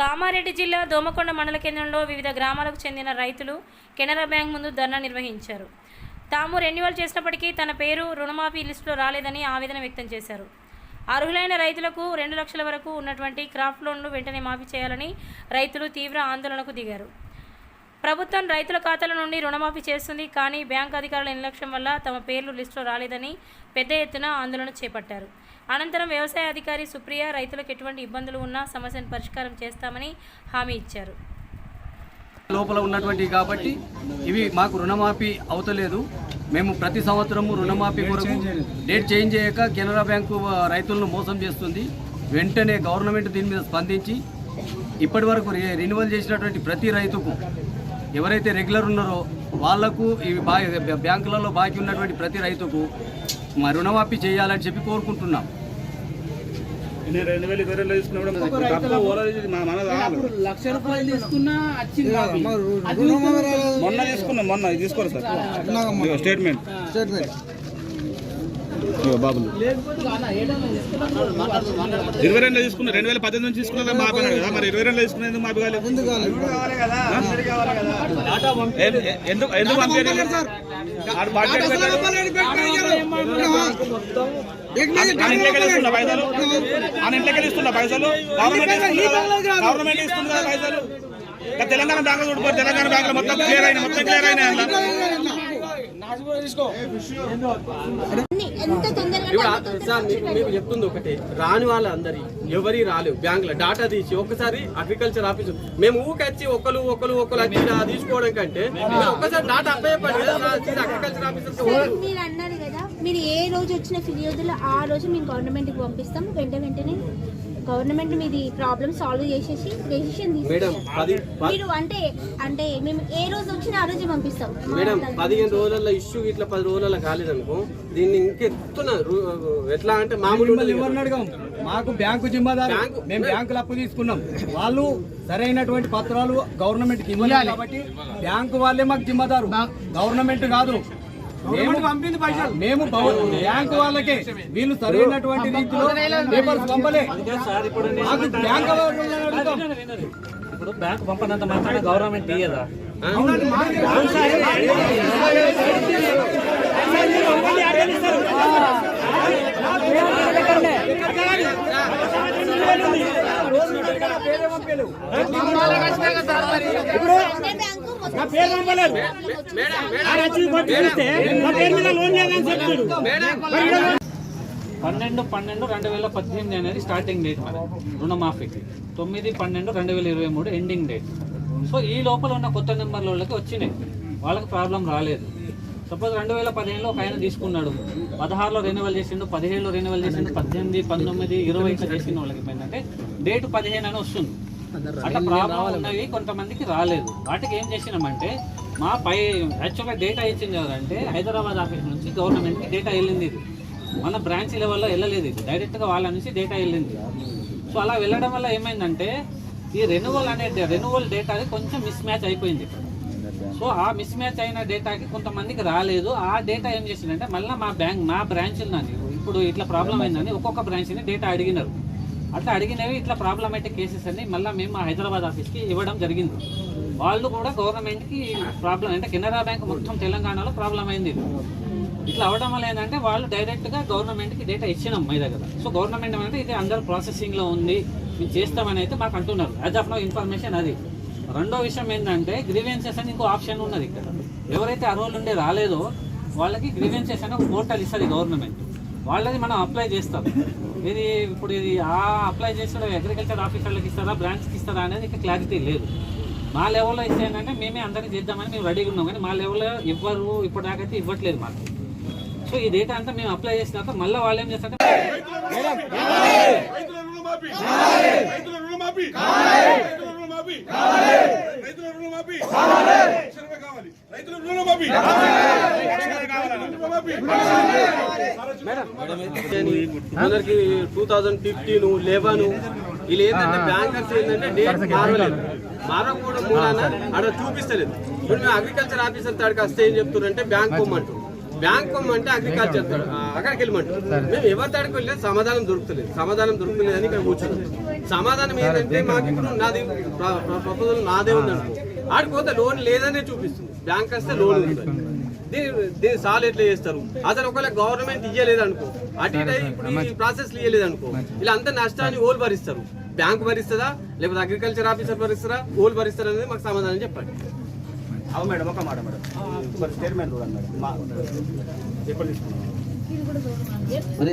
కామారెడ్డి జిల్లా దోమకొండ మండల కేంద్రంలో వివిధ గ్రామాలకు చెందిన రైతులు కెనరా బ్యాంక్ ముందు ధర్నా నిర్వహించారు. తాము రెన్యువల్ చేసినప్పటికీ తన పేరు రుణమాఫీ లిస్టులో రాలేదని ఆవేదన వ్యక్తం చేశారు. అర్హులైన రైతులకు రెండు లక్షల వరకు ఉన్నటువంటి క్రాఫ్ట్ లోన్లు వెంటనే మాఫీ చేయాలని రైతులు తీవ్ర ఆందోళనకు దిగారు. ప్రభుత్వం రైతుల ఖాతాల నుండి రుణమాఫీ చేస్తుంది కానీ బ్యాంక్ అధికారుల నిర్లక్ష్యం వల్ల తమ పేర్లు లిస్టులో రాలేదని పెద్ద ఎత్తున ఆందోళన చేపట్టారు. అనంతరం వ్యవసాయ అధికారి సుప్రియ రైతులకు ఎటువంటి ఇబ్బందులు ఉన్నా సమస్యను పరిష్కారం చేస్తామని హామీ ఇచ్చారు. లోపల ఉన్నటువంటి కాబట్టి ఇవి మాకు రుణమాఫీ అవుతలేదు. మేము ప్రతి సంవత్సరము రుణమాఫీ కొరకు డేట్ చేంజ్ చేయక కెనరా బ్యాంకు రైతులను మోసం చేస్తుంది. వెంటనే గవర్నమెంట్ దీని మీద స్పందించి ఇప్పటి వరకు రెన్యువల్ చేసినటువంటి ప్రతి రైతుకు ఎవరైతే రెగ్యులర్ ఉన్నారో వాళ్ళకు ఈ బా బ్యాంకులలో బాకీ ఉన్నటువంటి ప్రతి రైతుకు మా రుణమాఫీ చేయాలని చెప్పి కోరుకుంటున్నాం. నేను రెండు వేలు ఇరవై రెండు తీసుకున్నప్పుడు మా మన రావాలి. లక్ష రూపాయలు తీసుకున్నా మొన్న తీసుకున్నాం మొన్న తీసుకోరు సార్? స్టేట్మెంట్. ఇదిగో బాబులు. ఇరవై రెండు తీసుకున్నా రెండు వేల పద్దెనిమిది నుంచి తీసుకున్నదా మాపి కదా. మరి ఇరవై రెండు తీసుకున్నా ఎందుకు మాపి కాలేదు? ఎందుకు ఎందుకు పంపించలేదు ఇస్తున్నా పైసలు. ఆయన ఇంట్లోకి ఇస్తున్నా పైసలు. గవర్నమెంట్ ఇస్తుంది కదా. గవర్నమెంట్ ఇస్తుంది కదా పైసలు. తెలంగాణ బ్యాంక్ చూడిపోయి తెలంగాణ బ్యాంక్ మొత్తం క్లియర్ అయిన మొత్తం క్లియర్ అయినాయి మీకు మీకు చెప్తుంది ఒకటి. రాని వాళ్ళందరి ఎవరి రాలేవు. బ్యాంకులో డాటా తీసి ఒక్కసారి అగ్రికల్చర్ ఆఫీస్ మేము ఊకొచ్చి ఒకరు ఒకరు ఒకరు వచ్చి తీసుకోవడం కంటే మీరు ఒక్కసారి డాటా అప్లై చెప్పండి అగ్రికల్చర్ ఆఫీసర్ సార్, మీరు అన్నారు కదా మీరు ఏ రోజు వచ్చిన ఫిర్యాదులు ఆ రోజు మేము గవర్నమెంట్కి పంపిస్తాం వెంట వెంటనే గవర్నమెంట్ మీది ప్రాబ్లమ్ సాల్వ్ చేసేసి డెసిషన్ మీరు అంటే అంటే మేము ఏ రోజు వచ్చినా ఆ రోజు పంపిస్తాం. మేడం. పదిహేను రోజుల ఇష్యూ ఇట్లా పది రోజుల కాలేదనుకో దీన్ని ఇంకెత్తున ఎట్లా అంటే మామూలు మాకు బ్యాంకు జిమ్మదారు బ్యాంకు- మేము బ్యాంకులు అప్పు తీసుకున్నాం. వాళ్ళు సరైనటువంటి పత్రాలు గవర్నమెంట్కి ఇవ్వాలి. కాబట్టి బ్యాంకు వాళ్ళే మాకు జిమ్మదారు. గవర్నమెంట్ కాదు. మేము బ్యాంకు వాళ్ళకే. వీళ్ళు సరైనటువంటి రీతిలో పేపర్స్ పంపలే. బ్యాంకు. ఇప్పుడు బ్యాంక్ పంపనంత మాత్రాన గవర్నమెంట్ ఇయ్యదా మొత్తం మేడం మేడం. పన్నెండు పన్నెండు రెండు వేల పద్దెనిమిది అనేది స్టార్టింగ్ డేట్ మరి. రుణమాఫీకి తొమ్మిది పన్నెండు రెండు వేల ఇరవై మూడు ఎండింగ్ డేట్ సో ఈ లోపల ఉన్న కొత్త నెంబర్ల వాళ్ళకి వచ్చినాయి. వాళ్ళకి ప్రాబ్లం రాలేదు. సపోజ్ రెండు వేల పదిహేనులో ఒక ఆయన తీసుకున్నాడు. పదహారులో రెన్యువల్ చేసిండు పదిహేడులో రెన్యువల్ చేసిండు పద్దెనిమిది పంతొమ్మిది ఇరవై చేసిన వాళ్ళకి. ఏంటంటే డేట్ పదిహేను అని వస్తుంది. అట్లా ప్రాబ్లం ఉన్నవి కొంతమందికి రాలేదు. వాటికి ఏం చేసినామంటే మా పై యాక్చువల్గా డేటా ఇచ్చింది ఎవరంటే హైదరాబాద్ ఆఫీస్ నుంచి గవర్నమెంట్కి డేటా వెళ్ళింది ఇది. మన బ్రాంచ్ లెవెల్లో వెళ్ళలేదు ఇది. డైరెక్ట్గా వాళ్ళ నుంచి డేటా వెళ్ళింది. సో అలా వెళ్ళడం వల్ల ఏమైందంటే ఈ రెన్యువల్ అనే రెన్యువల్ డేటా కొంచెం మిస్ మ్యాచ్ అయిపోయింది ఇక్కడ. సో ఆ మిస్ మ్యాచ్ అయిన డేటాకి కొంతమందికి రాలేదు. ఆ డేటా ఏం చేసిందంటే మళ్ళీ మా బ్యాంక్ మా బ్రాంచ్ ఉందని ఇప్పుడు ఇట్లా ప్రాబ్లం అయిందని ఒక్కొక్క బ్రాంచ్ని డేటా అడిగినారు. అట్లా అడిగినవి ఇట్లా ప్రాబ్లమేటిక్ కేసెస్ అన్ని మళ్ళీ మేము మా హైదరాబాద్ ఆఫీస్కి ఇవ్వడం జరిగింది. వాళ్ళు కూడా గవర్నమెంట్కి ప్రాబ్లం అంటే కెనరా బ్యాంక్ మొత్తం తెలంగాణలో ప్రాబ్లం అయింది ఇట్లా అవడం వల్ల ఏంటంటే వాళ్ళు డైరెక్ట్గా గవర్నమెంట్కి డేటా ఇచ్చినాం మీ దగ్గర. సో గవర్నమెంట్ అంటే ఇది అందరు ప్రాసెసింగ్లో ఉంది మేము చేస్తామని అయితే మాకు అంటున్నారు. యాజ్ ఆఫ్ నో ఇన్ఫర్మేషన్ అది. రెండో విషయం ఏంటంటే గ్రీవెన్సెస్ అని ఇంకో ఆప్షన్ ఉన్నది ఇక్కడ. ఎవరైతే అర్హులు ఉండే రాలేదో వాళ్ళకి గ్రీవెన్సెస్ అని ఒక పోర్టల్ ఇస్తుంది గవర్నమెంట్ వాళ్ళది మనం అప్లై చేస్తాం. ఇది ఇప్పుడు ఇది ఆ అప్లై చేసిన అగ్రికల్చర్ ఆఫీసర్లకు ఇస్తారా బ్రాంచ్కి ఇస్తారా అనేది ఇంకా క్లారిటీ లేదు. మా లెవెల్లో ఇస్తే ఏంటంటే మేమే అందరికీ చేద్దామని మేము రెడీగా ఉన్నాం కానీ మా లెవెల్లో ఇవ్వరు ఇప్పటిదాకైతే ఇవ్వట్లేదు మాకు. సో ఈ డేటా అంతా మేము అప్లై చేసినాక మళ్ళీ వాళ్ళు ఏం చేస్తారంటే రైతుల రుణమాఫీ. రైతుల రుణమాఫీ. కొందరికి టూ థౌజండ్ ఫిఫ్టీన్ లెవెన్ వీళ్ళు ఏంటంటే బ్యాంకర్స్ ఏంటంటే డేట్ మారలేదు. మారకపోవడం మూలాన అక్కడ చూపిస్తలేదు. ఇప్పుడు మేము అగ్రికల్చర్ ఆఫీసర్ తాడికి వస్తే ఏం చెప్తున్నారంటే బ్యాంక్ పొమ్మంటారు బ్యాంక్ అంటే అగ్రికల్చర్ అక్కడికి వెళ్ళమంటారు మేము ఎవరి దాడికి వెళ్ళినా సమాధానం దొరుకుతలేదు. సమాధానం దొరుకుతలేదు అని ఇక్కడ కూర్చున్నాం. సమాధానం ఏంటంటే మాకు ఇప్పుడు నాది ప్రపోజల్ నాదే ఉందనుకో. ఆడిపోతే లోన్ లేదనే చూపిస్తుంది. బ్యాంక్ వస్తే లోన్ ఉంది దీని దీని సాల్ ఎట్లా చేస్తారు? అసలు ఒకవేళ గవర్నమెంట్ ఇయ్యలేదు అనుకో అటు ఇటు ఇప్పుడు ఈ ప్రాసెస్ ఇయ్యలేదు అనుకో ఇలా అంత నష్టాన్ని ఓల్ భరిస్తారు. బ్యాంక్ భరిస్తుందా? లేకపోతే అగ్రికల్చర్ ఆఫీసర్ భరిస్తారా? ఓల్ భరిస్తారా అనేది మాకు సమాధానం చెప్పండి. అవు మేడం ఒక మాట మేడం. మరి ఎప్పుడు తీసుకున్నాం అదే.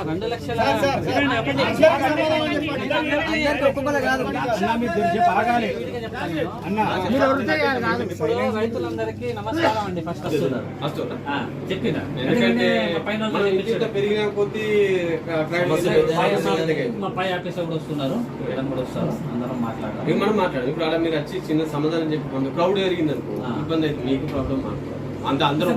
రెండు లక్షల రైతులందరికీ నమస్కారం అండి ఫస్ట్ చెప్పిన. ఎందుకంటే. పెరిగిన కొద్దీ పై ఆఫీసర్- కూడా వస్తున్నారు. మేడం కూడా వస్తారు. అందరం మనం మాట్లాడాలి ఇప్పుడు అలా మీరు వచ్చి చిన్న సమాధానం చెప్పి క్రౌడ్ పెరిగింది అనుకో. ఇబ్బంది అయితే మీకు ప్రాబ్లం అంత అందరూ